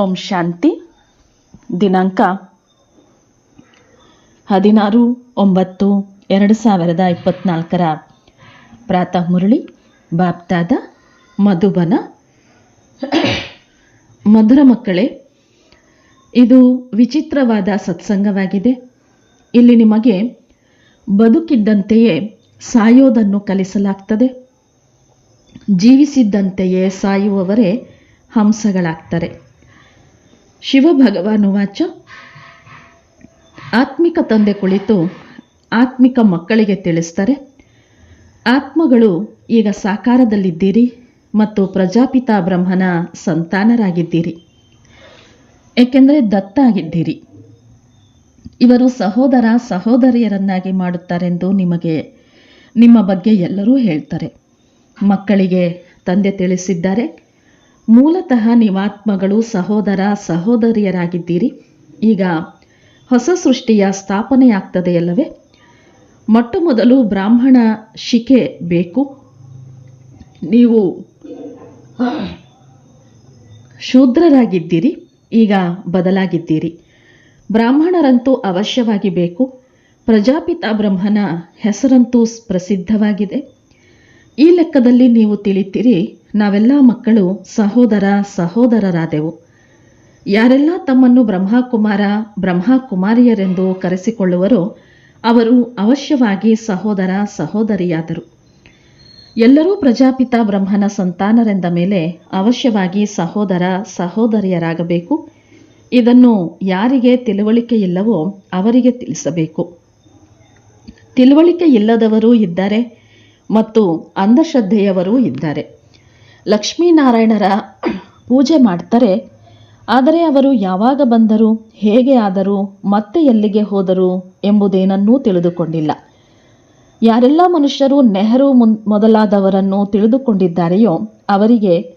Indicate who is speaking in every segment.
Speaker 1: ಓಂ ಶಾಂತಿ. ದಿನಾಂಕ ಹದಿನಾರು ಒಂಬತ್ತು ಎರಡು ಸಾವಿರದ ಇಪ್ಪತ್ನಾಲ್ಕರ ಪ್ರಾತಃ ಮುರಳಿ, ಬಾಪ್ತಾದ, ಮಧುಬನ. ಮಧುರ ಮಕ್ಕಳೇ, ಇದು ವಿಚಿತ್ರವಾದ ಸತ್ಸಂಗವಾಗಿದೆ. ಇಲ್ಲಿ ನಿಮಗೆ ಬದುಕಿದ್ದಂತೆಯೇ ಸಾಯೋದನ್ನು ಕಲಿಸಲಾಗ್ತದೆ. ಜೀವಿಸಿದ್ದಂತೆಯೇ ಸಾಯುವವರೇ ಹಂಸಗಳಾಗ್ತಾರೆ. ಶಿವ ಭಗವಾನ್ ವಾಚ ಆತ್ಮಿಕ ತಂದೆ ಕುಳಿತು ಆತ್ಮಿಕ ಮಕ್ಕಳಿಗೆ ತಿಳಿಸ್ತಾರೆ, ಆತ್ಮಗಳು ಈಗ ಸಾಕಾರದಲ್ಲಿದ್ದೀರಿ ಮತ್ತು ಪ್ರಜಾಪಿತ ಬ್ರಹ್ಮನ ಸಂತಾನರಾಗಿದ್ದೀರಿ. ಏಕೆಂದರೆ ದತ್ತಾಗಿದ್ದೀರಿ. ಇವರು ಸಹೋದರ ಸಹೋದರಿಯರನ್ನಾಗಿ ಮಾಡುತ್ತಾರೆಂದು ನಿಮಗೆ, ನಿಮ್ಮ ಬಗ್ಗೆ ಎಲ್ಲರೂ ಹೇಳ್ತಾರೆ. ಮಕ್ಕಳಿಗೆ ತಂದೆ ತಿಳಿಸಿದ್ದಾರೆ. ಮೂಲತಃ ನಿವಾತ್ಮಗಳು ಸಹೋದರ ಸಹೋದರಿಯರಾಗಿದ್ದೀರಿ. ಈಗ ಹೊಸ ಸೃಷ್ಟಿಯ ಸ್ಥಾಪನೆಯಾಗ್ತದೆಯಲ್ಲವೇ ಮೊಟ್ಟ ಮೊದಲು ಬ್ರಾಹ್ಮಣ ಶಿಖೆ ಬೇಕು. ನೀವು ಶೂದ್ರರಾಗಿದ್ದೀರಿ, ಈಗ ಬದಲಾಗಿದ್ದೀರಿ. ಬ್ರಾಹ್ಮಣರಂತೂ ಅವಶ್ಯವಾಗಿ ಬೇಕು. ಪ್ರಜಾಪಿತ ಬ್ರಹ್ಮನ ಹೆಸರಂತೂ ಪ್ರಸಿದ್ಧವಾಗಿದೆ. ಈ ಲೆಕ್ಕದಲ್ಲಿ ನೀವು ತಿಳಿತೀರಿ, ನಾವೆಲ್ಲ ಮಕ್ಕಳು ಸಹೋದರ ಸಹೋದರರಾದೆವು. ಯಾರೆಲ್ಲ ತಮ್ಮನ್ನು ಬ್ರಹ್ಮಕುಮಾರ, ಬ್ರಹ್ಮಕುಮಾರಿಯರೆಂದು ಕರೆಸಿಕೊಳ್ಳುವರೋ, ಅವರು ಅವಶ್ಯವಾಗಿ ಸಹೋದರ ಸಹೋದರಿಯಾದರು. ಎಲ್ಲರೂ ಪ್ರಜಾಪಿತ ಬ್ರಹ್ಮನ ಸಂತಾನರೆಂದ ಮೇಲೆ ಅವಶ್ಯವಾಗಿ ಸಹೋದರ ಸಹೋದರಿಯರಾಗಬೇಕು. ಇದನ್ನು ಯಾರಿಗೆ ತಿಳುವಳಿಕೆ ಇಲ್ಲವೋ ಅವರಿಗೆ ತಿಳಿಸಬೇಕು. ತಿಳುವಳಿಕೆ ಇಲ್ಲದವರು ಇದ್ದಾರೆ ಮತ್ತು ಅಂಧಶ್ರದ್ಧೆಯವರೂ ಇದ್ದಾರೆ. ಲಕ್ಷ್ಮೀನಾರಾಯಣರ ಪೂಜೆ ಮಾಡ್ತಾರೆ. ಆದರೆ ಅವರು ಯಾವಾಗ ಬಂದರು, ಹೇಗೆ ಆದರು, ಮತ್ತೆ ಎಲ್ಲಿಗೆ ಹೋದರು ಎಂಬುದೇನನ್ನೂ ತಿಳಿದುಕೊಂಡಿಲ್ಲ. ಯಾರೆಲ್ಲ ಮನುಷ್ಯರು ನೆಹರು ಮುನ್, ಮೊದಲಾದವರನ್ನು ತಿಳಿದುಕೊಂಡಿದ್ದಾರೆಯೋ ಅವರಿಗೆ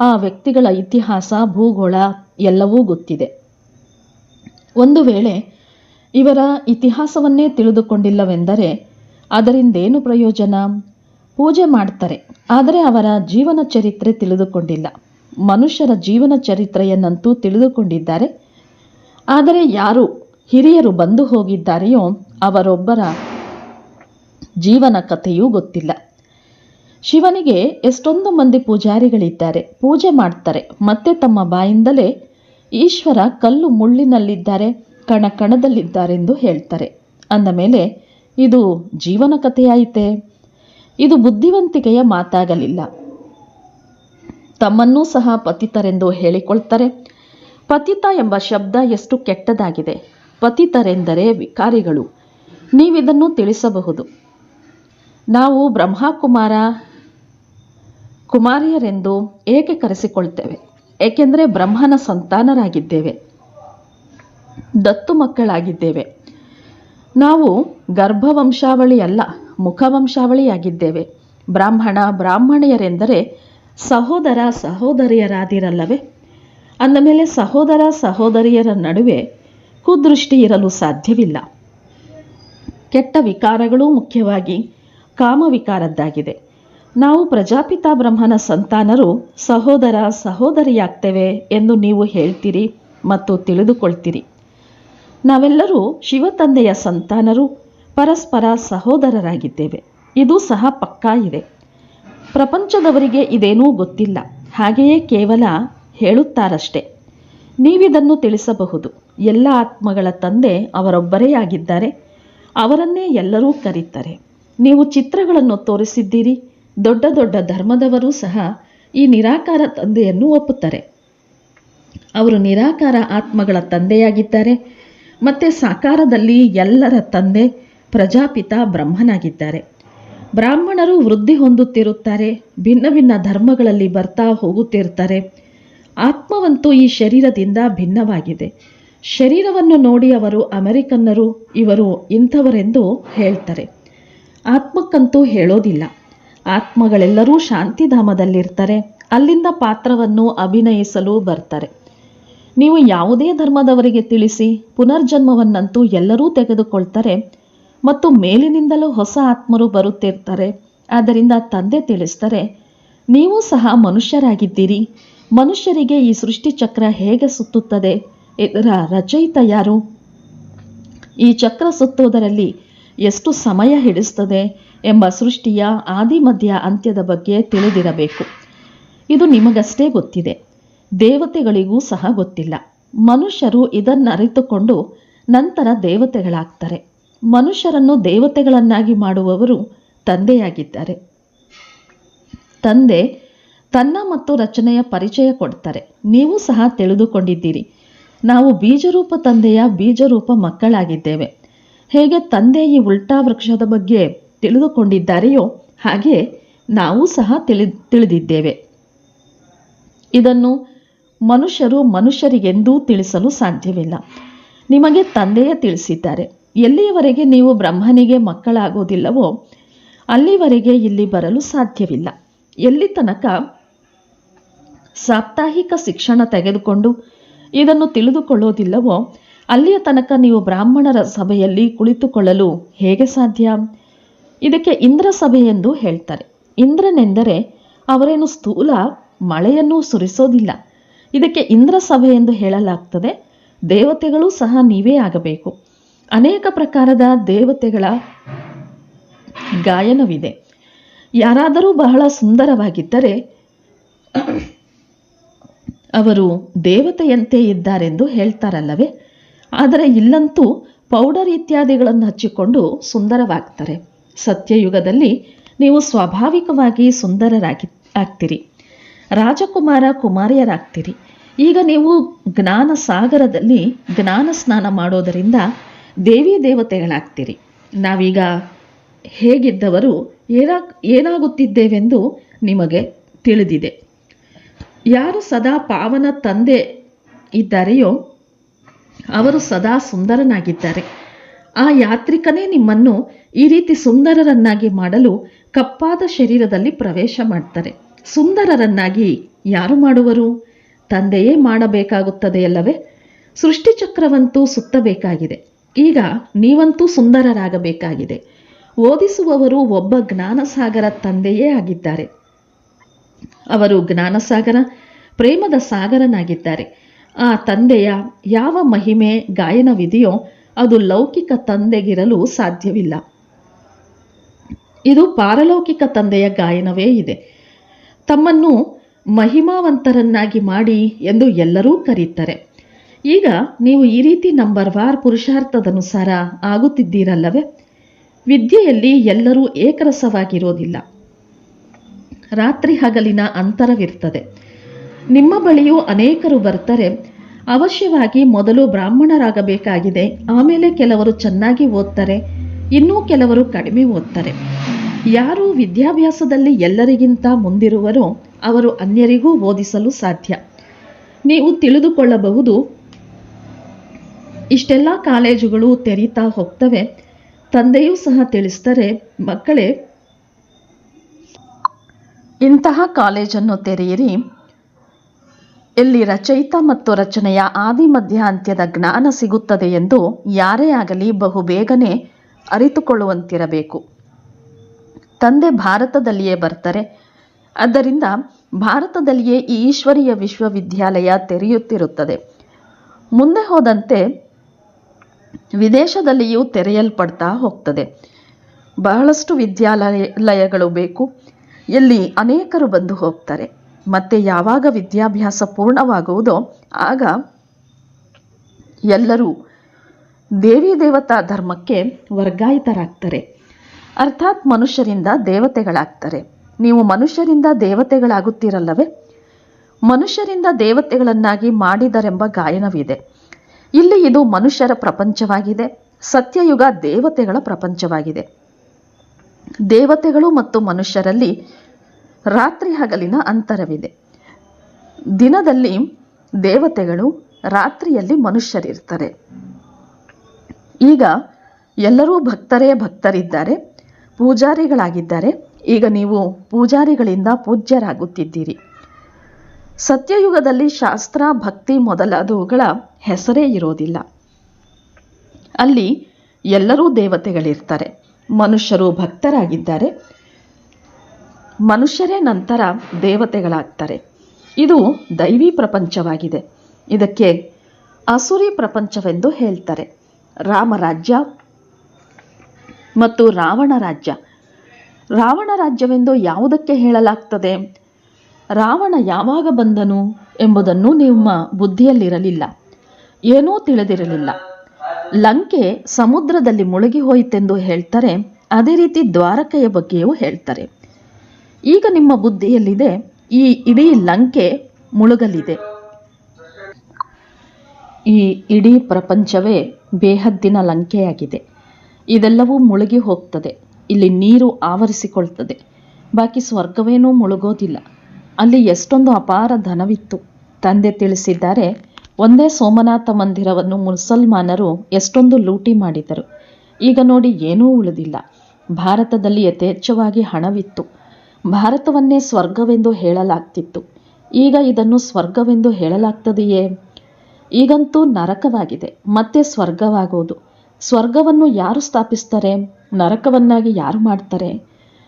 Speaker 1: ಆ ವ್ಯಕ್ತಿಗಳ ಇತಿಹಾಸ, ಭೂಗೋಳ ಎಲ್ಲವೂ ಗೊತ್ತಿದೆ. ಒಂದು ವೇಳೆ ಇವರ ಇತಿಹಾಸವನ್ನೇ ತಿಳಿದುಕೊಂಡಿಲ್ಲವೆಂದರೆ ಅದರಿಂದೇನು ಪ್ರಯೋಜನ? ಪೂಜೆ ಮಾಡ್ತಾರೆ, ಆದರೆ ಅವರ ಜೀವನ ಚರಿತ್ರೆ ತಿಳಿದುಕೊಂಡಿಲ್ಲ. ಮನುಷ್ಯರ ಜೀವನ ಚರಿತ್ರೆಯನ್ನಂತೂ ತಿಳಿದುಕೊಂಡಿದ್ದಾರೆ. ಆದರೆ ಯಾರು ಹಿರಿಯರು ಬಂದು ಹೋಗಿದ್ದಾರೆಯೋ ಅವರೊಬ್ಬರ ಜೀವನ ಕಥೆಯೂ ಗೊತ್ತಿಲ್ಲ. ಶಿವನಿಗೆ ಎಷ್ಟೊಂದು ಮಂದಿ ಪೂಜಾರಿಗಳಿದ್ದಾರೆ, ಪೂಜೆ ಮಾಡ್ತಾರೆ, ಮತ್ತೆ ತಮ್ಮ ಬಾಯಿಂದಲೇ ಈಶ್ವರ ಕಲ್ಲು ಮುಳ್ಳಿನಲ್ಲಿದ್ದಾರೆ ಕಣ ಕಣದಲ್ಲಿದ್ದಾರೆಂದು ಹೇಳ್ತಾರೆ. ಅಂದ ಮೇಲೆ ಇದು ಜೀವನ ಕಥೆಯಾಯಿತೆ? ಇದು ಬುದ್ಧಿವಂತಿಕೆಯ ಮಾತಾಗಲಿಲ್ಲ. ತಮ್ಮನ್ನೂ ಸಹ ಪತಿತರೆಂದು ಹೇಳಿಕೊಳ್ತಾರೆ. ಪತಿತ ಎಂಬ ಶಬ್ದ ಎಷ್ಟು ಕೆಟ್ಟದಾಗಿದೆ. ಪತಿತರೆಂದರೆ ವಿಕಾರಿಗಳು. ನೀವಿದನ್ನು ತಿಳಿಸಬಹುದು. ನಾವು ಬ್ರಹ್ಮಕುಮಾರ, ಕುಮಾರಿಯರೆಂದು ಏಕೆ ಕರೆಸಿಕೊಳ್ತೇವೆ? ಏಕೆಂದರೆ ಬ್ರಹ್ಮನ ಸಂತಾನರಾಗಿದ್ದೇವೆ. ದತ್ತು ಮಕ್ಕಳಾಗಿದ್ದೇವೆ. ನಾವು ಗರ್ಭವಂಶಾವಳಿ ಅಲ್ಲ ಮುಖವಂಶಾವಳಿಯಾಗಿದ್ದೇವೆ. ಬ್ರಾಹ್ಮಣ ಬ್ರಾಹ್ಮಣಿಯರೆಂದರೆ ಸಹೋದರ ಸಹೋದರಿಯರಾದಿರಲ್ಲವೇ? ಅಂದ ಮೇಲೆ ಸಹೋದರ ಸಹೋದರಿಯರ ನಡುವೆ ಕುದೃಷ್ಟಿ ಇರಲು ಸಾಧ್ಯವಿಲ್ಲ. ಕೆಟ್ಟ ವಿಕಾರಗಳು ಮುಖ್ಯವಾಗಿ ಕಾಮವಿಕಾರದ್ದಾಗಿದೆ. ನಾವು ಪ್ರಜಾಪಿತ ಬ್ರಹ್ಮನ ಸಂತಾನರು ಸಹೋದರ ಸಹೋದರಿಯಾಗ್ತೇವೆ ಎಂದು ನೀವು ಹೇಳ್ತೀರಿ ಮತ್ತು ತಿಳಿದುಕೊಳ್ತೀರಿ. ನಾವೆಲ್ಲರೂ ಶಿವತಂದೆಯ ಸಂತಾನರು. ಪರಸ್ಪರ ಸಹೋದರರಾಗಿದ್ದೇವೆ. ಇದು ಸಹ ಪಕ್ಕಾ ಇದೆ. ಪ್ರಪಂಚದವರಿಗೆ ಇದೇನೂ ಗೊತ್ತಿಲ್ಲ. ಹಾಗೆಯೇ ಕೇವಲ ಹೇಳುತ್ತಾರಷ್ಟೆ. ನೀವಿದನ್ನು ತಿಳಿಸಬಹುದು. ಎಲ್ಲ ಆತ್ಮಗಳ ತಂದೆ ಅವರೊಬ್ಬರೇ ಆಗಿದ್ದಾರೆ. ಅವರನ್ನೇ ಎಲ್ಲರೂ ಕರೀತಾರೆ. ನೀವು ಚಿತ್ರಗಳನ್ನು ತೋರಿಸಿದ್ದೀರಿ. ದೊಡ್ಡ ದೊಡ್ಡ ಧರ್ಮದವರು ಸಹ ಈ ನಿರಾಕಾರ ತಂದೆಯನ್ನು ಒಪ್ಪುತ್ತಾರೆ. ಅವರು ನಿರಾಕಾರ ಆತ್ಮಗಳ ತಂದೆಯಾಗಿದ್ದಾರೆ. ಮತ್ತು ಸಾಕಾರದಲ್ಲಿ ಎಲ್ಲರ ತಂದೆ ಪ್ರಜಾಪಿತ ಬ್ರಹ್ಮನಾಗಿದ್ದಾರೆ. ಬ್ರಾಹ್ಮಣರು ವೃದ್ಧಿ ಹೊಂದುತ್ತಿರುತ್ತಾರೆ, ಭಿನ್ನ ಭಿನ್ನ ಧರ್ಮಗಳಲ್ಲಿ ಬರ್ತಾ ಹೋಗುತ್ತಿರ್ತಾರೆ ಆತ್ಮವಂತೂ ಈ ಶರೀರದಿಂದ ಭಿನ್ನವಾಗಿದೆ. ಶರೀರವನ್ನು ನೋಡಿ ಅವರು ಅಮೆರಿಕನ್ನರು, ಇವರು ಇಂಥವರೆಂದು ಹೇಳ್ತಾರೆ. ಆತ್ಮಕ್ಕಂತೂ ಹೇಳೋದಿಲ್ಲ. ಆತ್ಮಗಳೆಲ್ಲರೂ ಶಾಂತಿಧಾಮದಲ್ಲಿರ್ತಾರೆ, ಅಲ್ಲಿಂದ ಪಾತ್ರವನ್ನು ಅಭಿನಯಿಸಲು ಬರ್ತಾರೆ. ನೀವು ಯಾವುದೇ ಧರ್ಮದವರಿಗೆ ತಿಳಿಸಿ, ಪುನರ್ಜನ್ಮವನ್ನಂತೂ ಎಲ್ಲರೂ ತೆಗೆದುಕೊಳ್ತಾರೆ ಮತ್ತು ಮೇಲಿನಿಂದಲೂ ಹೊಸ ಆತ್ಮರು ಬರುತ್ತಿರ್ತಾರೆ. ಆದ್ದರಿಂದ ತಂದೆ ತಿಳಿಸ್ತಾರೆ ನೀವು ಸಹ ಮನುಷ್ಯರಾಗಿದ್ದೀರಿ. ಮನುಷ್ಯರಿಗೆ ಈ ಸೃಷ್ಟಿ ಚಕ್ರ ಹೇಗೆ ಸುತ್ತುತ್ತದೆ? ಇದರ ರಚಯಿತ ಯಾರು? ಈ ಚಕ್ರ ಸುತ್ತುವುದರಲ್ಲಿ ಎಷ್ಟು ಸಮಯ ಹಿಡಿಸ್ತದೆ ಎಂಬ ಸೃಷ್ಟಿಯ ಆದಿ ಮಧ್ಯ ಅಂತ್ಯದ ಬಗ್ಗೆ ತಿಳಿದಿರಬೇಕು. ಇದು ನಿಮಗಷ್ಟೇ ಗೊತ್ತಿದೆ. ದೇವತೆಗಳಿಗೂ ಸಹ ಗೊತ್ತಿಲ್ಲ. ಮನುಷ್ಯರು ಇದನ್ನರಿತುಕೊಂಡು ನಂತರ ದೇವತೆಗಳಾಗ್ತಾರೆ. ಮನುಷ್ಯರನ್ನು ದೇವತೆಗಳನ್ನಾಗಿ ಮಾಡುವವರು ತಂದೆಯಾಗಿದ್ದಾರೆ. ತಂದೆ ತನ್ನ ಮತ್ತು ರಚನೆಯ ಪರಿಚಯ ಕೊಡ್ತಾರೆ. ನೀವು ಸಹ ತಿಳಿದುಕೊಂಡಿದ್ದೀರಿ. ನಾವು ಬೀಜರೂಪ ತಂದೆಯ ಬೀಜರೂಪ ಮಕ್ಕಳಾಗಿದ್ದೇವೆ. ಹೇಗೆ ತಂದೆ ಈ ಉಲ್ಟಾ ವೃಕ್ಷದ ಬಗ್ಗೆ ತಿಳಿದುಕೊಂಡಿದ್ದಾರೆಯೋ ಹಾಗೆ ನಾವು ಸಹ ತಿಳಿ, ತಿಳಿದಿದ್ದೇವೆ. ಇದನ್ನು ಮನುಷ್ಯರು ಮನುಷ್ಯರಿಗೆಂದೂ ತಿಳಿಸಲು ಸಾಧ್ಯವಿಲ್ಲ. ನಿಮಗೆ ತಂದೆಯೇ ತಿಳಿಸಿದ್ದಾರೆ. ಎಲ್ಲಿಯವರೆಗೆ ನೀವು ಬ್ರಹ್ಮನಿಗೆ ಮಕ್ಕಳಾಗೋದಿಲ್ಲವೋ ಅಲ್ಲಿವರೆಗೆ ಇಲ್ಲಿ ಬರಲು ಸಾಧ್ಯವಿಲ್ಲ. ಎಲ್ಲಿ ತನಕ ಸಾಪ್ತಾಹಿಕ ಶಿಕ್ಷಣ ತೆಗೆದುಕೊಂಡು ಇದನ್ನು ತಿಳಿದುಕೊಳ್ಳೋದಿಲ್ಲವೋ ಅಲ್ಲಿಯ ತನಕ ನೀವು ಬ್ರಾಹ್ಮಣರ ಸಭೆಯಲ್ಲಿ ಕುಳಿತುಕೊಳ್ಳಲು ಹೇಗೆ ಸಾಧ್ಯ? ಇದಕ್ಕೆ ಇಂದ್ರ ಸಭೆ ಎಂದು ಹೇಳ್ತಾರೆ. ಇಂದ್ರನೆಂದರೆ ಅವರೇನು ಸ್ಥೂಲ ಮಳೆಯನ್ನು ಸುರಿಸೋದಿಲ್ಲ. ಇದಕ್ಕೆ ಇಂದ್ರ ಸಭೆ ಎಂದು ಹೇಳಲಾಗ್ತದೆ. ದೇವತೆಗಳು ಸಹ ನೀವೇ ಆಗಬೇಕು. ಅನೇಕ ಪ್ರಕಾರದ ದೇವತೆಗಳ ಗಾಯನವಿದೆ. ಯಾರಾದರೂ ಬಹಳ ಸುಂದರವಾಗಿದ್ದರೆ ಅವರು ದೇವತೆಯಂತೆ ಇದ್ದಾರೆಂದು ಹೇಳ್ತಾರಲ್ಲವೇ? ಆದರೆ ಇಲ್ಲಂತೂ ಪೌಡರ್ ಇತ್ಯಾದಿಗಳನ್ನು ಹಚ್ಚಿಕೊಂಡು ಸುಂದರವಾಗ್ತಾರೆ. ಸತ್ಯಯುಗದಲ್ಲಿ ನೀವು ಸ್ವಾಭಾವಿಕವಾಗಿ ಸುಂದರರಾಗಿ ಆಗ್ತೀರಿ. ರಾಜಕುಮಾರ ಕುಮಾರಿಯರಾಗ್ತೀರಿ. ಈಗ ನೀವು ಜ್ಞಾನ ಸಾಗರದಲ್ಲಿ ಜ್ಞಾನ ಸ್ನಾನ ಮಾಡೋದರಿಂದ ದೇವಿ ದೇವತೆಗಳಾಗ್ತೀರಿ. ನಾವೀಗ ಹೇಗಿದ್ದವರು ಏನಾಗ, ಏನಾಗುತ್ತಿದ್ದೇವೆಂದು ನಿಮಗೆ ತಿಳಿದಿದೆ. ಯಾರು ಸದಾ ಪಾವನ ತಂದೆ ಇದ್ದಾರೆಯೋ ಅವರು ಸದಾ ಸುಂದರನಾಗಿದ್ದಾರೆ. ಆ ಯಾತ್ರಿಕನೇ ನಿಮ್ಮನ್ನು ಈ ರೀತಿ ಸುಂದರರನ್ನಾಗಿ ಮಾಡಲು ಕಪ್ಪಾದ ಶರೀರದಲ್ಲಿ ಪ್ರವೇಶ ಮಾಡ್ತಾರೆ. ಸುಂದರರನ್ನಾಗಿ ಯಾರು ಮಾಡುವರು? ತಂದೆಯೇ ಮಾಡಬೇಕಾಗುತ್ತದೆಯಲ್ಲವೇ ಸೃಷ್ಟಿಚಕ್ರವಂತೂ ಸುತ್ತಬೇಕಾಗಿದೆ. ಈಗ ನೀವಂತೂ ಸುಂದರರಾಗಬೇಕಾಗಿದೆ. ಓದಿಸುವವರು ಒಬ್ಬ ಜ್ಞಾನಸಾಗರ ತಂದೆಯೇ ಆಗಿದ್ದಾರೆ. ಅವರು ಜ್ಞಾನಸಾಗರ, ಪ್ರೇಮದ ಸಾಗರನಾಗಿದ್ದಾರೆ. ಆ ತಂದೆಯ ಯಾವ ಮಹಿಮೆ, ಗಾಯನವಿದೆಯೋ ಅದು ಲೌಕಿಕ ತಂದೆಗಿರಲು ಸಾಧ್ಯವಿಲ್ಲ. ಇದು ಪಾರಲೌಕಿಕ ತಂದೆಯ ಗಾಯನವೇ ಇದೆ. ತಮ್ಮನ್ನು ಮಹಿಮಾವಂತರನ್ನಾಗಿ ಮಾಡಿ ಎಂದು ಎಲ್ಲರೂ ಕರೀತಾರೆ. ಈಗ ನೀವು ಈ ರೀತಿ ನಂಬರ್ ವಾರ್ ಪುರುಷಾರ್ಥದನುಸಾರ ಆಗುತ್ತಿದ್ದೀರಲ್ಲವೇ? ವಿದ್ಯೆಯಲ್ಲಿ ಎಲ್ಲರೂ ಏಕರಸವಾಗಿರೋದಿಲ್ಲ. ರಾತ್ರಿ ಹಗಲಿನ ಅಂತರವಿರ್ತದೆ. ನಿಮ್ಮ ಬಳಿಯೂ ಅನೇಕರು ಬರ್ತಾರೆ. ಅವಶ್ಯವಾಗಿ ಮೊದಲು ಬ್ರಾಹ್ಮಣರಾಗಬೇಕಾಗಿದೆ. ಆಮೇಲೆ ಕೆಲವರು ಚೆನ್ನಾಗಿ ಓದ್ತಾರೆ. ಇನ್ನೂ ಕೆಲವರು ಕಡಿಮೆ ಓದ್ತಾರೆ. ಯಾರು ವಿದ್ಯಾಭ್ಯಾಸದಲ್ಲಿ ಎಲ್ಲರಿಗಿಂತ ಮುಂದಿರುವರೋ ಅವರು ಅನ್ಯರಿಗೂ ಓದಿಸಲು ಸಾಧ್ಯ. ನೀವು ತಿಳಿದುಕೊಳ್ಳಬಹುದು ಇಷ್ಟೆಲ್ಲ ಕಾಲೇಜುಗಳು ತೆರೀತಾ ಹೋಗ್ತವೆ. ತಂದೆಯೂ ಸಹ ತಿಳಿಸ್ತಾರೆ, ಮಕ್ಕಳೇ. ಇಂತಹ ಕಾಲೇಜನ್ನು ತೆರೆಯಿರಿ. ಇಲ್ಲಿ ರಚಯಿತ ಮತ್ತು ರಚನೆಯ ಆದಿ ಮಧ್ಯ ಅಂತ್ಯದ ಜ್ಞಾನ ಸಿಗುತ್ತದೆ ಎಂದು ಯಾರೇ ಆಗಲಿ ಬಹು ಬೇಗನೆ ಅರಿತುಕೊಳ್ಳುವಂತಿರಬೇಕು. ತಂದೆ ಭಾರತದಲ್ಲಿಯೇ ಬರ್ತಾರೆ. ಆದ್ದರಿಂದ ಭಾರತದಲ್ಲಿಯೇ ಈಶ್ವರೀಯ ವಿಶ್ವವಿದ್ಯಾಲಯ ತೆರೆಯುತ್ತಿರುತ್ತದೆ. ಮುಂದೆ ಹೋದಂತೆ ವಿದೇಶದಲ್ಲಿಯೂ ತೆರೆಯಲ್ಪಡ್ತಾ ಹೋಗ್ತದೆ. ಬಹಳಷ್ಟು ವಿದ್ಯಾಲಯಗಳು ಬೇಕು. ಎಲ್ಲಿ ಅನೇಕರು ಬಂದು ಹೋಗ್ತಾರೆ. ಮತ್ತೆ ಯಾವಾಗ ವಿದ್ಯಾಭ್ಯಾಸ ಪೂರ್ಣವಾಗುವುದೋ ಆಗ ಎಲ್ಲರೂ ದೇವಿ ದೇವತಾ ಧರ್ಮಕ್ಕೆ ವರ್ಗಾಯಿತರಾಗ್ತಾರೆ. ಅರ್ಥಾತ್ ಮನುಷ್ಯರಿಂದ ದೇವತೆಗಳಾಗ್ತಾರೆ. ನೀವು ಮನುಷ್ಯರಿಂದ ದೇವತೆಗಳಾಗುತ್ತೀರಲ್ಲವೇ? ಮನುಷ್ಯರಿಂದ ದೇವತೆಗಳನ್ನಾಗಿ ಮಾಡಿದರೆಂಬ ಗಾಯನವಿದೆ. ಇಲ್ಲಿ ಇದು ಮನುಷ್ಯರ ಪ್ರಪಂಚವಾಗಿದೆ. ಸತ್ಯಯುಗ ದೇವತೆಗಳ ಪ್ರಪಂಚವಾಗಿದೆ. ದೇವತೆಗಳು ಮತ್ತು ಮನುಷ್ಯರಲ್ಲಿ ರಾತ್ರಿ ಹಗಲಿನ ಅಂತರವಿದೆ. ದಿನದಲ್ಲಿ ದೇವತೆಗಳು, ರಾತ್ರಿಯಲ್ಲಿ ಮನುಷ್ಯರಿರ್ತಾರೆ. ಈಗ ಎಲ್ಲರೂ ಭಕ್ತರೇ ಭಕ್ತರಿದ್ದಾರೆ, ಪೂಜಾರಿಗಳಾಗಿದ್ದಾರೆ. ಈಗ ನೀವು ಪೂಜಾರಿಗಳಿಂದ ಪೂಜ್ಯರಾಗುತ್ತಿದ್ದೀರಿ. ಸತ್ಯಯುಗದಲ್ಲಿ ಶಾಸ್ತ್ರ, ಭಕ್ತಿ ಮೊದಲಾದವುಗಳ ಹೆಸರೇ ಇರೋದಿಲ್ಲ. ಅಲ್ಲಿ ಎಲ್ಲರೂ ದೇವತೆಗಳಿರ್ತಾರೆ. ಮನುಷ್ಯರು ಭಕ್ತರಾಗಿದ್ದಾರೆ. ಮನುಷ್ಯರೇ ನಂತರ ದೇವತೆಗಳಾಗ್ತಾರೆ. ಇದು ದೈವಿ ಪ್ರಪಂಚವಾಗಿದೆ. ಇದಕ್ಕೆ ಅಸುರಿ ಪ್ರಪಂಚವೆಂದು ಹೇಳ್ತಾರೆ. ರಾಮರಾಜ್ಯ ಮತ್ತು ರಾವಣ ರಾಜ್ಯ. ರಾವಣ ರಾಜ್ಯವೆಂದು ಯಾವುದಕ್ಕೆ ಹೇಳಲಾಗ್ತದೆ? ರಾವಣ ಯಾವಾಗ ಬಂದನು ಎಂಬುದನ್ನು ನಿಮ್ಮ ಬುದ್ಧಿಯಲ್ಲಿರಲಿಲ್ಲ. ಏನೂ ತಿಳಿದಿರಲಿಲ್ಲ. ಲಂಕೆ ಸಮುದ್ರದಲ್ಲಿ ಮುಳುಗಿ ಹೋಯಿತೆಂದು ಹೇಳ್ತಾರೆ, ಅದೇ ರೀತಿ ದ್ವಾರಕೆಯ ಬಗ್ಗೆಯೂ ಹೇಳ್ತಾರೆ. ಈಗ ನಿಮ್ಮ ಬುದ್ಧಿಯಲ್ಲಿದೆ, ಈ ಇಡೀ ಲಂಕೆ ಮುಳುಗಲಿದೆ. ಈ ಇಡೀ ಪ್ರಪಂಚವೇ ಬೇಹದ್ದಿನ ಲಂಕೆಯಾಗಿದೆ. ಇದೆಲ್ಲವೂ ಮುಳುಗಿ ಹೋಗ್ತದೆ. ಇಲ್ಲಿ ನೀರು ಆವರಿಸಿಕೊಳ್ತದೆ. ಬಾಕಿ ಸ್ವರ್ಗವೇನೂ ಮುಳುಗೋದಿಲ್ಲ. ಅಲ್ಲಿ ಎಷ್ಟೊಂದು ಅಪಾರ ಧನವಿತ್ತು. ತಂದೆ ತಿಳಿಸಿದ್ದಾರೆ, ಒಂದೇ ಸೋಮನಾಥ ಮಂದಿರವನ್ನು ಮುಸಲ್ಮಾನರು ಎಷ್ಟೊಂದು ಲೂಟಿ ಮಾಡಿದರು. ಈಗ ನೋಡಿ ಏನೂ ಉಳಿದಿಲ್ಲ. ಭಾರತದಲ್ಲಿ ಯಥೇಚ್ಛವಾಗಿ ಹಣವಿತ್ತು. ಭಾರತವನ್ನೇ ಸ್ವರ್ಗವೆಂದು ಹೇಳಲಾಗ್ತಿತ್ತು. ಈಗ ಇದನ್ನು ಸ್ವರ್ಗವೆಂದು ಹೇಳಲಾಗ್ತದೆಯೇ? ಈಗಂತೂ ನರಕವಾಗಿದೆ. ಮತ್ತೆ ಸ್ವರ್ಗವಾಗುವುದು ಸ್ವರ್ಗವನ್ನು ಯಾರು ಸ್ಥಾಪಿಸ್ತಾರೆ? ನರಕವನ್ನಾಗಿ ಯಾರು ಮಾಡ್ತಾರೆ?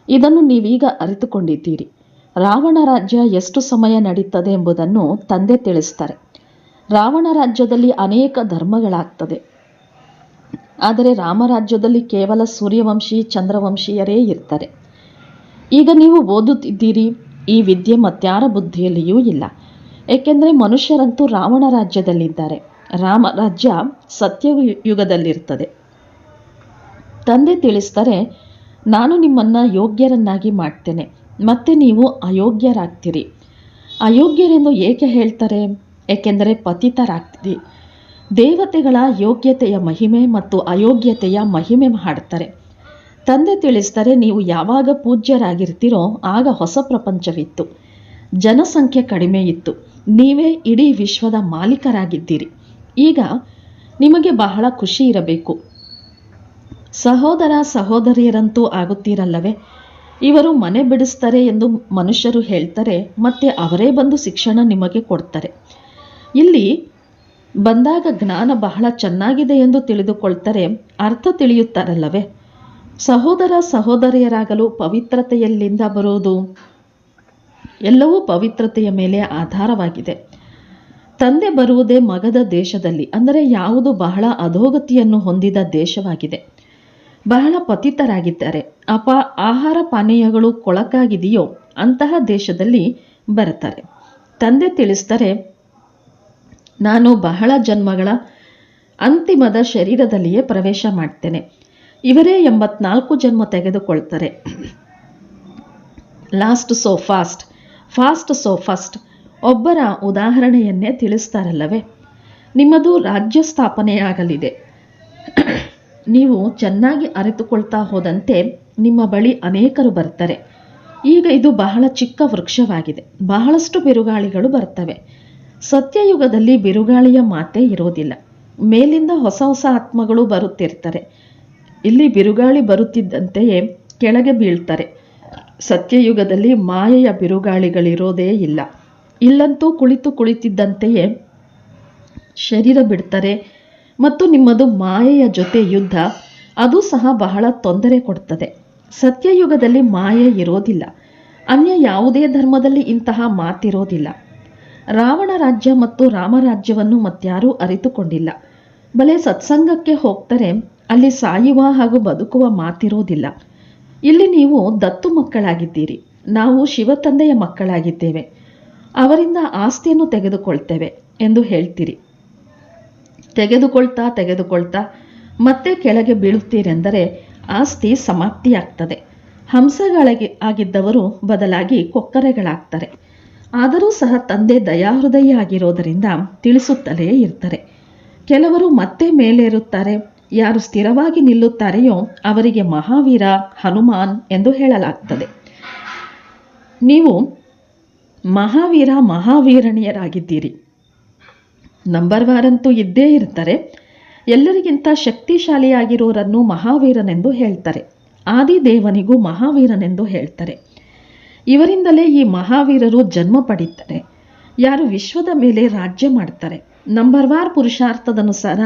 Speaker 1: ಇದನ್ನು ನೀವೀಗ ಅರಿತುಕೊಂಡಿದ್ದೀರಿ. ರಾವಣ ರಾಜ್ಯ ಎಷ್ಟು ಸಮಯ ನಡೀತದೆ ಎಂಬುದನ್ನು ತಂದೆ ತಿಳಿಸ್ತಾರೆ. ರಾವಣ ರಾಜ್ಯದಲ್ಲಿ ಅನೇಕ ಧರ್ಮಗಳಾಗ್ತದೆ. ಆದರೆ ರಾಮರಾಜ್ಯದಲ್ಲಿ ಕೇವಲ ಸೂರ್ಯವಂಶಿ, ಚಂದ್ರವಂಶೀಯರೇ ಇರ್ತಾರೆ. ಈಗ ನೀವು ಓದುತ್ತಿದ್ದೀರಿ, ಈ ವಿದ್ಯೆ ಮತ್ಯಾರ ಬುದ್ಧಿಯಲ್ಲಿಯೂ ಇಲ್ಲ. ಏಕೆಂದರೆ ಮನುಷ್ಯರಂತೂ ರಾವಣ ರಾಜ್ಯದಲ್ಲಿದ್ದಾರೆ. ರಾಮ ರಾಜ್ಯ ಸತ್ಯಯುಗದಲ್ಲಿರ್ತದೆ. ತಂದೆ ತಿಳಿಸ್ತಾರೆ, ನಾನು ನಿಮ್ಮನ್ನು ಯೋಗ್ಯರನ್ನಾಗಿ ಮಾಡ್ತೇನೆ. ಮತ್ತೆ ನೀವು ಅಯೋಗ್ಯರಾಗ್ತೀರಿ. ಅಯೋಗ್ಯರೆಂದು ಏಕೆ ಹೇಳ್ತಾರೆ? ಏಕೆಂದರೆ ಪತಿತರಾಗ್ತೀರಿ. ದೇವತೆಗಳ ಯೋಗ್ಯತೆಯ ಮಹಿಮೆ ಮತ್ತು ಅಯೋಗ್ಯತೆಯ ಮಹಿಮೆ ಮಾಡ್ತಾರೆ ತಂದೆ ತಿಳಿಸ್ತಾರೆ ನೀವು ಯಾವಾಗ ಪೂಜ್ಯರಾಗಿರ್ತೀರೋ ಆಗ ಹೊಸ ಪ್ರಪಂಚವಿತ್ತು. ಜನಸಂಖ್ಯೆ ಕಡಿಮೆ ಇತ್ತು. ನೀವೇ ಇಡೀ ವಿಶ್ವದ ಮಾಲೀಕರಾಗಿದ್ದೀರಿ. ಈಗ ನಿಮಗೆ ಬಹಳ ಖುಷಿ ಇರಬೇಕು. ಸಹೋದರ ಸಹೋದರಿಯರಂತೂ ಆಗುತ್ತೀರಲ್ಲವೇ? ಇವರು ಮನೆ ಬಿಡಿಸ್ತಾರೆ ಎಂದು ಮನುಷ್ಯರು ಹೇಳ್ತಾರೆ, ಮತ್ತೆ ಅವರೇ ಬಂದು ಶಿಕ್ಷಣ ನಿಮಗೆ ಕೊಡ್ತಾರೆ. ಇಲ್ಲಿ ಬಂದಾಗ ಜ್ಞಾನ ಬಹಳ ಚೆನ್ನಾಗಿದೆ ಎಂದು ತಿಳಿದುಕೊಳ್ತಾರೆ, ಅರ್ಥ ತಿಳಿಯುತ್ತಾರಲ್ಲವೇ? ಸಹೋದರ ಸಹೋದರಿಯರಾಗಲು ಪವಿತ್ರತೆಯಲ್ಲಿಂದ ಬರುವುದು ಎಲ್ಲವೂ ಪವಿತ್ರತೆಯ ಮೇಲೆ ಆಧಾರವಾಗಿದೆ. ತಂದೆ ಬರುವುದೇ ಮಗದ ದೇಶದಲ್ಲಿ, ಅಂದರೆ ಯಾವುದು ಬಹಳ ಅಧೋಗತಿಯನ್ನು ಹೊಂದಿದ ದೇಶವಾಗಿದೆ. ಬಹಳ ಪತಿತರಾಗಿದ್ದಾರೆ. ಅಪ, ಆಹಾರ ಪಾನೀಯಗಳು ಕೊಳಕಾಗಿದೆಯೋ ಅಂತಹ ದೇಶದಲ್ಲಿ ಬರ್ತಾರೆ ತಂದೆ ತಿಳಿಸ್ತಾರೆ ನಾನು ಬಹಳ ಜನ್ಮಗಳ ಅಂತಿಮದ ಶರೀರದಲ್ಲಿಯೇ ಪ್ರವೇಶ ಮಾಡ್ತೇನೆ. ಇವರೇ ಎಂಬತ್ನಾಲ್ಕು ಜನ್ಮ ತೆಗೆದುಕೊಳ್ತಾರೆ. Last so fast fast so fast ಒಬ್ಬರ ಉದಾಹರಣೆಯನ್ನೇ ತಿಳಿಸ್ತಾರಲ್ಲವೇ? ನಿಮ್ಮದು ರಾಜ್ಯ ಸ್ಥಾಪನೆಯಾಗಲಿದೆ. ನೀವು ಚೆನ್ನಾಗಿ ಅರಿತುಕೊಳ್ತಾ ಹೋದಂತೆ ನಿಮ್ಮ ಬಳಿ ಅನೇಕರು ಬರ್ತಾರೆ ಈಗ ಇದು ಬಹಳ ಚಿಕ್ಕ ವೃಕ್ಷವಾಗಿದೆ. ಬಹಳಷ್ಟು ಬಿರುಗಾಳಿಗಳು ಬರ್ತವೆ ಸತ್ಯಯುಗದಲ್ಲಿ ಬಿರುಗಾಳಿಯ ಮಾತೇ ಇರೋದಿಲ್ಲ. ಮೇಲಿಂದ ಹೊಸ ಹೊಸ ಆತ್ಮಗಳು ಬರುತ್ತಿರ್ತಾರೆ ಇಲ್ಲಿ ಬಿರುಗಾಳಿ ಬರುತ್ತಿದ್ದಂತೆಯೇ ಕೆಳಗೆ ಬೀಳ್ತಾರೆ. ಸತ್ಯಯುಗದಲ್ಲಿ ಮಾಯೆಯ ಬಿರುಗಾಳಿಗಳಿರೋದೇ ಇಲ್ಲ. ಇಲ್ಲಂತೂ ಕುಳಿತು ಕುಳಿತಿದ್ದಂತೆಯೇ ಶರೀರ ಬಿಡ್ತಾರೆ. ಮತ್ತು ನಿಮ್ಮದು ಮಾಯೆಯ ಜೊತೆ ಯುದ್ಧ, ಅದು ಸಹ ಬಹಳ ತೊಂದರೆ ಕೊಡ್ತದೆ. ಸತ್ಯಯುಗದಲ್ಲಿ ಮಾಯೆ ಇರೋದಿಲ್ಲ. ಅನ್ಯ ಯಾವುದೇ ಧರ್ಮದಲ್ಲಿ ಇಂತಹ ಮಾತಿರೋದಿಲ್ಲ. ರಾವಣ ರಾಜ್ಯ ಮತ್ತು ರಾಮರಾಜ್ಯವನ್ನು ಮತ್ಯಾರೂ ಅರಿತುಕೊಂಡಿಲ್ಲ. ಬಲೆ ಸತ್ಸಂಗಕ್ಕೆ ಹೋಗ್ತಾರೆ, ಅಲ್ಲಿ ಸಾಯುವ ಹಾಗೂ ಬದುಕುವ ಮಾತಿರೋದಿಲ್ಲ. ಇಲ್ಲಿ ನೀವು ದತ್ತು ಮಕ್ಕಳಾಗಿದ್ದೀರಿ. ನಾವು ಶಿವತಂದೆಯ ಮಕ್ಕಳಾಗಿದ್ದೇವೆ. ಅವರಿಂದ ಆಸ್ತಿಯನ್ನು ತೆಗೆದುಕೊಳ್ತೇವೆ ಎಂದು ಹೇಳ್ತೀರಿ. ತೆಗೆದುಕೊಳ್ತಾ ತೆಗೆದುಕೊಳ್ತಾ ಮತ್ತೆ ಕೆಳಗೆ ಬೀಳುತ್ತೀರೆಂದರೆ ಆಸ್ತಿ ಸಮಾಪ್ತಿಯಾಗ್ತದೆ. ಹಂಸಗಳಿಗೆ ಆಗಿದ್ದವರು ಬದಲಾಗಿ ಕೊಕ್ಕರೆಗಳಾಗ್ತಾರೆ. ಆದರೂ ಸಹ ತಂದೆ ದಯಾಹೃದಯ ಆಗಿರೋದರಿಂದ ತಿಳಿಸುತ್ತಲೇ ಇರ್ತಾರೆ. ಕೆಲವರು ಮತ್ತೆ ಮೇಲೇರುತ್ತಾರೆ. ಯಾರು ಸ್ಥಿರವಾಗಿ ನಿಲ್ಲುತ್ತಾರೆಯೋ ಅವರಿಗೆ ಮಹಾವೀರ, ಹನುಮಾನ್ ಎಂದು ಹೇಳಲಾಗ್ತದೆ. ನೀವು ಮಹಾವೀರ, ಮಹಾವೀರಣಿಯರಾಗಿದ್ದೀರಿ. ನಂಬರ್ ವಾರಂತೂ ಇದ್ದೇ ಇರ್ತಾರೆ ಎಲ್ಲರಿಗಿಂತ ಶಕ್ತಿಶಾಲಿಯಾಗಿರೋರನ್ನು ಮಹಾವೀರನೆಂದು ಹೇಳ್ತಾರೆ. ಆದಿದೇವನಿಗೂ ಮಹಾವೀರನೆಂದು ಹೇಳ್ತಾರೆ. ಇವರಿಂದಲೇ ಈ ಮಹಾವೀರರು ಜನ್ಮ ಪಡೀತಾರೆ. ಯಾರು ವಿಶ್ವದ ಮೇಲೆ ರಾಜ್ಯ ಮಾಡ್ತಾರೆ. ನಂಬರ್ ವಾರ್ ಪುರುಷಾರ್ಥದನುಸಾರ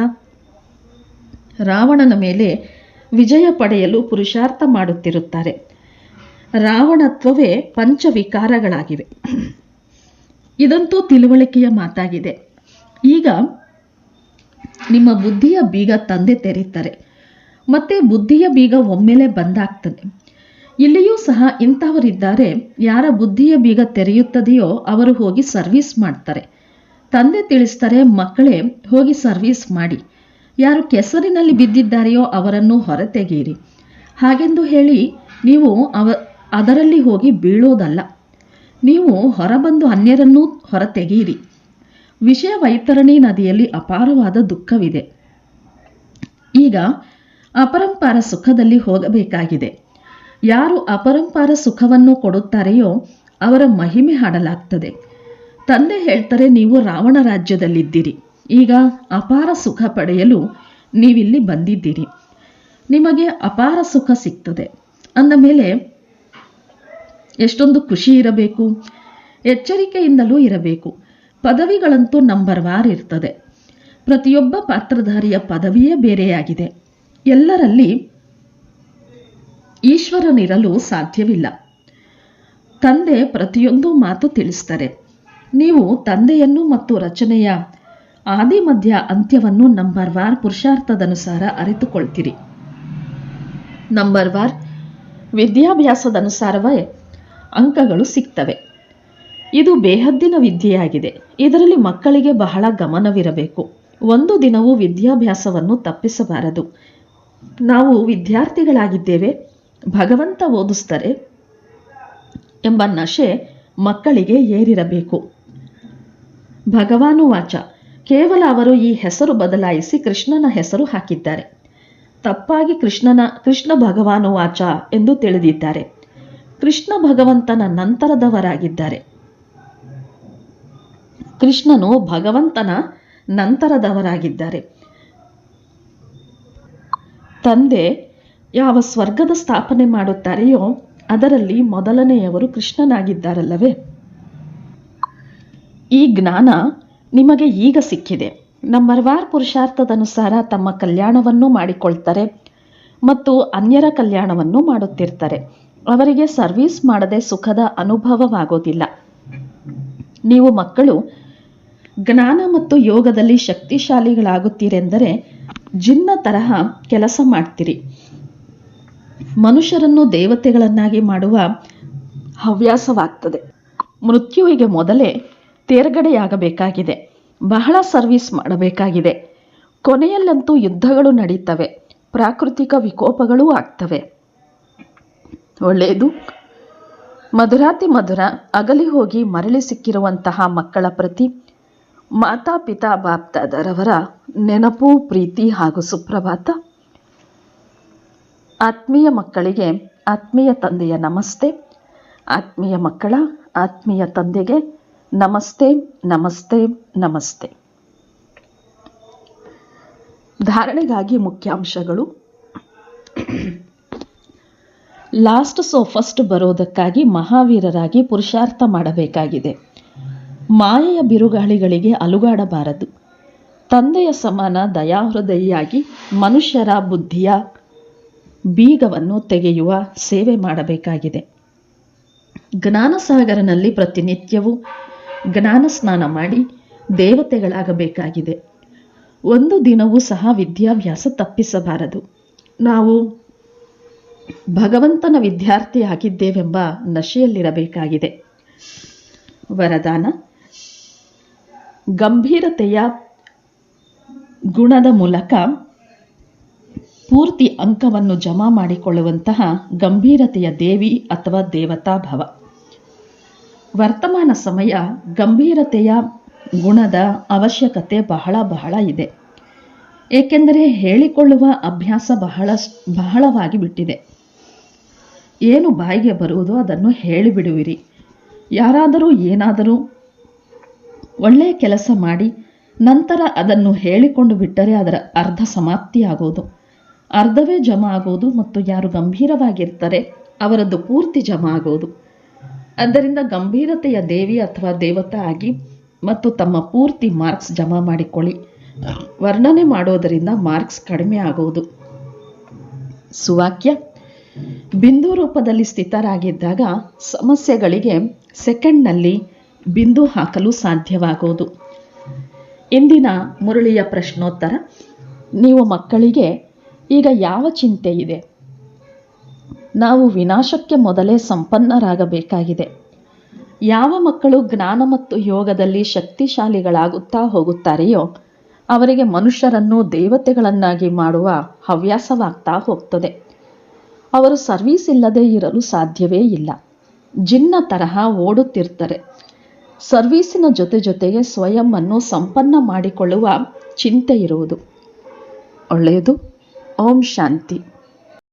Speaker 1: ರಾವಣನ ಮೇಲೆ ವಿಜಯ ಪಡೆಯಲು ಪುರುಷಾರ್ಥ ಮಾಡುತ್ತಿರುತ್ತಾರೆ. ರಾವಣತ್ವವೇ ಪಂಚವಿಕಾರಗಳಾಗಿವೆ. ಇದಂತೂ ತಿಳುವಳಿಕೆಯ ಮಾತಾಗಿದೆ. ಈಗ ನಿಮ್ಮ ಬುದ್ಧಿಯ ಬೀಗ ತಂದೆ ತೆರೀತಾರೆ. ಮತ್ತೆ ಬುದ್ಧಿಯ ಬೀಗ ಒಮ್ಮೆಲೆ ಬಂದಾಗ್ತದೆ. ಇಲ್ಲಿಯೂ ಸಹ ಇಂಥವರಿದ್ದಾರೆ. ಯಾರ ಬುದ್ಧಿಯ ಬೀಗ ತೆರೆಯುತ್ತದೆಯೋ ಅವರು ಹೋಗಿ ಸರ್ವಿಸ್ ಮಾಡ್ತಾರೆ. ತಂದೆ ತಿಳಿಸ್ತಾರೆ, ಮಕ್ಕಳೇ, ಹೋಗಿ ಸರ್ವಿಸ್ ಮಾಡಿ. ಯಾರು ಕೆಸರಿನಲ್ಲಿ ಬಿದ್ದಿದ್ದಾರೆಯೋ ಅವರನ್ನು ಹೊರತೆಗೆಯಿರಿ. ಹಾಗೆಂದು ಹೇಳಿ ನೀವು ಅವ, ಅದರಲ್ಲಿ ಹೋಗಿ ಬೀಳೋದಲ್ಲ. ನೀವು ಹೊರಬಂದು ಅನ್ಯರನ್ನೂ ಹೊರತೆಗೆಯಿರಿ. ವಿಷಯ ವೈತರಣಿ ನದಿಯಲ್ಲಿ ಅಪಾರವಾದ ದುಃಖವಿದೆ. ಈಗ ಅಪರಂಪಾರ ಸುಖದಲ್ಲಿ ಹೋಗಬೇಕಾಗಿದೆ. ಯಾರು ಅಪರಂಪಾರ ಸುಖವನ್ನು ಕೊಡುತ್ತಾರೆಯೋ ಅವರ ಮಹಿಮೆ ಹಾಡಲಾಗ್ತದೆ. ತಂದೆ ಹೇಳ್ತಾರೆ, ನೀವು ರಾವಣ ರಾಜ್ಯದಲ್ಲಿದ್ದೀರಿ. ಈಗ ಅಪಾರ ಸುಖ ಪಡೆಯಲು ನೀವಿಲ್ಲಿ ಬಂದಿದ್ದೀರಿ. ನಿಮಗೆ ಅಪಾರ ಸುಖ ಸಿಗ್ತದೆ. ಅಂದ ಮೇಲೆ, ಎಷ್ಟೊಂದು ಖುಷಿ ಇರಬೇಕು. ಎಚ್ಚರಿಕೆಯಿಂದಲೂ ಇರಬೇಕು. ಪದವಿಗಳಂತೂ ನಂಬರ್ ವಾರ್ ಇರ್ತದೆ. ಪ್ರತಿಯೊಬ್ಬ ಪಾತ್ರಧಾರಿಯ ಪದವಿಯೇ ಬೇರೆಯಾಗಿದೆ. ಎಲ್ಲರಲ್ಲಿ ಈಶ್ವರನಿರಲು ಸಾಧ್ಯವಿಲ್ಲ. ತಂದೆ ಪ್ರತಿಯೊಂದು ಮಾತು ತಿಳಿಸ್ತಾರೆ. ನೀವು ತಂದೆಯನ್ನು ಮತ್ತು ರಚನೆಯ ಆದಿ ಮಧ್ಯ ಅಂತ್ಯವನ್ನು ನಂಬರ್ ವಾರ್ ಪುರುಷಾರ್ಥದನುಸಾರ ಅರಿತುಕೊಳ್ತೀರಿ. ನಂಬರ್ ವಾರ್ ವಿದ್ಯಾಭ್ಯಾಸದನುಸಾರವೇ ಅಂಕಗಳು ಸಿಗ್ತವೆ. ಇದು ಬೇಹದ್ದಿನ ವಿದ್ಯೆಯಾಗಿದೆ. ಇದರಲ್ಲಿ ಮಕ್ಕಳಿಗೆ ಬಹಳ ಗಮನವಿರಬೇಕು. ಒಂದು ದಿನವೂ ವಿದ್ಯಾಭ್ಯಾಸವನ್ನು ತಪ್ಪಿಸಬಾರದು. ನಾವು ವಿದ್ಯಾರ್ಥಿಗಳಾಗಿದ್ದೇವೆ. ಭಗವಂತ ಓದಿಸ್ತಾರೆ ಎಂಬ ನಶೆ ಮಕ್ಕಳಿಗೆ ಏರಿರಬೇಕು. ಭಗವಾನು ವಾಚ. ಕೇವಲ ಅವರು ಈ ಹೆಸರು ಬದಲಾಯಿಸಿ ಕೃಷ್ಣನ ಹೆಸರು ಹಾಕಿದ್ದಾರೆ. ತಪ್ಪಾಗಿ ಕೃಷ್ಣನ, ಕೃಷ್ಣ ಭಗವಾನು ವಾಚ ಎಂದು ತಿಳಿದಿದ್ದಾರೆ. ಕೃಷ್ಣ ಭಗವಂತನ ನಂತರದವರಾಗಿದ್ದಾರೆ. ಕೃಷ್ಣನು ಭಗವಂತನ ನಂತರದವರಾಗಿದ್ದಾರೆ. ತಂದೆ, ಯಾವ ಸ್ವರ್ಗದ ಸ್ಥಾಪನೆ ಮಾಡುತ್ತಾರೆಯೋ ಅದರಲ್ಲಿ ಮೊದಲನೆಯವರು ಕೃಷ್ಣನಾಗಿದ್ದಾರಲ್ಲವೇ? ಈ ಜ್ಞಾನ ನಿಮಗೆ ಈಗ ಸಿಕ್ಕಿದೆ. ನಮ್ಮರ್ವಾರ್ ವಾರ್ ಪುರುಷಾರ್ಥದನುಸಾರ ತಮ್ಮ ಕಲ್ಯಾಣವನ್ನು ಮಾಡಿಕೊಳ್ತಾರೆ ಮತ್ತು ಅನ್ಯರ ಕಲ್ಯಾಣವನ್ನು ಮಾಡುತ್ತಿರ್ತಾರೆ. ಅವರಿಗೆ ಸರ್ವಿಸ್ ಮಾಡದೆ ಸುಖದ ಅನುಭವವಾಗೋದಿಲ್ಲ. ನೀವು ಮಕ್ಕಳು ಜ್ಞಾನ ಮತ್ತು ಯೋಗದಲ್ಲಿ ಶಕ್ತಿಶಾಲಿಗಳಾಗುತ್ತೀರೆಂದರೆ ಜಿನ್ನ ತರಹ ಕೆಲಸ ಮಾಡ್ತೀರಿ. ಮನುಷ್ಯರನ್ನು ದೇವತೆಗಳನ್ನಾಗಿ ಮಾಡುವ ಹವ್ಯಾಸವಾಗ್ತದೆ. ಮೃತ್ಯುವಿಗೆ ಮೊದಲೇ ತೇರ್ಗಡೆಯಾಗಬೇಕಾಗಿದೆ. ಬಹಳ ಸರ್ವಿಸ್ ಮಾಡಬೇಕಾಗಿದೆ. ಕೊನೆಯಲ್ಲಂತೂ ಯುದ್ಧಗಳು ನಡೀತವೆ. ಪ್ರಾಕೃತಿಕ ವಿಕೋಪಗಳೂ ಆಗ್ತವೆ. ಒಳ್ಳೆಯದು. ಮಧುರಾತಿ ಮಧುರ, ಅಗಲಿ ಹೋಗಿ ಮರಳಿ ಸಿಕ್ಕಿರುವಂತಹ ಮಕ್ಕಳ ಪ್ರತಿ ಮಾತಾಪಿತಾ ಬಾಪ್ತಾದರವರ ನೆನಪು, ಪ್ರೀತಿ ಹಾಗೂ ಸುಪ್ರಭಾತ. ಆತ್ಮೀಯ ಮಕ್ಕಳಿಗೆ ಆತ್ಮೀಯ ತಂದೆಯ ನಮಸ್ತೆ. ಆತ್ಮೀಯ ಮಕ್ಕಳ, ಆತ್ಮೀಯ ತಂದೆಗೆ ನಮಸ್ತೆ ನಮಸ್ತೆ ನಮಸ್ತೆ. ಧಾರಣೆಗಾಗಿ ಮುಖ್ಯಾಂಶಗಳು. ಲಾಸ್ಟ್ ಸೊ ಫಸ್ಟ್ ಬರೋದಕ್ಕಾಗಿ ಮಹಾವೀರರಾಗಿ ಪುರುಷಾರ್ಥ ಮಾಡಬೇಕಾಗಿದೆ. ಮಾಯೆಯ ಬಿರುಗಾಳಿಗಳಿಗೆ ಅಲುಗಾಡಬಾರದು. ತಂದೆಯ ಸಮಾನ ದಯಾಹೃದಯಿಯಾಗಿ ಮನುಷ್ಯರ ಬುದ್ಧಿಯ ಬೀಗವನ್ನು ತೆಗೆಯುವ ಸೇವೆ ಮಾಡಬೇಕಾಗಿದೆ. ಜ್ಞಾನಸಾಗರನಲ್ಲಿ ಪ್ರತಿನಿತ್ಯವೂ ಜ್ಞಾನ ಸ್ನಾನ ಮಾಡಿ ದೇವತೆಗಳಾಗಬೇಕಾಗಿದೆ. ಒಂದು ದಿನವೂ ಸಹ ವಿದ್ಯಾಭ್ಯಾಸ ತಪ್ಪಿಸಬಾರದು. ನಾವು ಭಗವಂತನ ವಿದ್ಯಾರ್ಥಿ ಆಗಿದ್ದೇವೆಂಬ ನಶೆಯಲ್ಲಿರಬೇಕಾಗಿದೆ. ವರದಾನ ಗಂಭೀರತೆಯ ಗುಣದ ಮೂಲಕ ಪೂರ್ತಿ ಅಂಕವನ್ನು ಜಮಾ ಮಾಡಿಕೊಳ್ಳುವಂತಹ ಗಂಭೀರತೆಯ ದೇವಿ ಅಥವಾ ದೇವತಾ ಭವ. ವರ್ತಮಾನ ಸಮಯ ಗಂಭೀರತೆಯ ಗುಣದ ಅವಶ್ಯಕತೆ ಬಹಳ ಬಹಳ ಇದೆ. ಏಕೆಂದರೆ ಹೇಳಿಕೊಳ್ಳುವ ಅಭ್ಯಾಸ ಬಹಳ ಬಹಳವಾಗಿ ಬಿಟ್ಟಿದೆ. ಏನು ಬಾಯಿಗೆ ಬರುವುದು ಅದನ್ನು ಹೇಳಿಬಿಡುವಿರಿ. ಯಾರಾದರೂ ಏನಾದರೂ ಒಳ್ಳೆಯ ಕೆಲಸ ಮಾಡಿ ನಂತರ ಅದನ್ನು ಹೇಳಿಕೊಂಡು ಬಿಟ್ಟರೆ ಅದರ ಅರ್ಧ ಸಮಾಪ್ತಿಯಾಗುವುದು ಅರ್ಧವೇ ಜಮಾ ಆಗುವುದು ಮತ್ತು ಯಾರು ಗಂಭೀರವಾಗಿರ್ತಾರೆ ಅವರದ್ದು ಪೂರ್ತಿ ಜಮಾ ಆಗುವುದು ಆದ್ದರಿಂದ ಗಂಭೀರತೆಯ ದೇವಿ ಅಥವಾ ದೇವತೆ ಆಗಿ ಮತ್ತು ತಮ್ಮ ಪೂರ್ತಿ ಮಾರ್ಕ್ಸ್ ಜಮಾ ಮಾಡಿಕೊಳ್ಳಿ. ವರ್ಣನೆ ಮಾಡೋದರಿಂದ ಮಾರ್ಕ್ಸ್ ಕಡಿಮೆ ಆಗುವುದು ಸುವಾಕ್ಯ. ಬಿಂದು ರೂಪದಲ್ಲಿ ಸ್ಥಿತರಾಗಿದ್ದಾಗ ಸಮಸ್ಯೆಗಳಿಗೆ ಸೆಕೆಂಡ್ನಲ್ಲಿ ಬಿಂದು ಹಾಕಲು ಸಾಧ್ಯವಾಗುವುದು ಇಂದಿನ ಮುರಳಿಯ ಪ್ರಶ್ನೋತ್ತರ, ನೀವು ಮಕ್ಕಳಿಗೆ ಈಗ ಯಾವ ಚಿಂತೆ ಇದೆ? ನಾವು ವಿನಾಶಕ್ಕೆ ಮೊದಲೇ ಸಂಪನ್ನರಾಗಬೇಕಾಗಿದೆ. ಯಾವ ಮಕ್ಕಳು ಜ್ಞಾನ ಮತ್ತು ಯೋಗದಲ್ಲಿ ಶಕ್ತಿಶಾಲಿಗಳಾಗುತ್ತಾ ಹೋಗುತ್ತಾರೆಯೋ, ಅವರಿಗೆ ಮನುಷ್ಯರನ್ನು ದೇವತೆಗಳನ್ನಾಗಿ ಮಾಡುವ ಹವ್ಯಾಸವಾಗ್ತಾ ಹೋಗ್ತದೆ. ಅವರು ಸರ್ವೀಸ್ ಇಲ್ಲದೆ ಇರಲು ಸಾಧ್ಯವೇ ಇಲ್ಲ. ಜಿನ್ನ ತರಹ ಓಡುತ್ತಿರ್ತಾರೆ. ಸರ್ವೀಸಿನ ಜೊತೆ ಜೊತೆಗೆ ಸ್ವಯಮ್ಮನ್ನು ಸಂಪನ್ನ ಮಾಡಿಕೊಳ್ಳುವ ಚಿಂತೆ ಇರುವುದು. ಒಳ್ಳೆಯದು. ಓಂ ಶಾಂತಿ.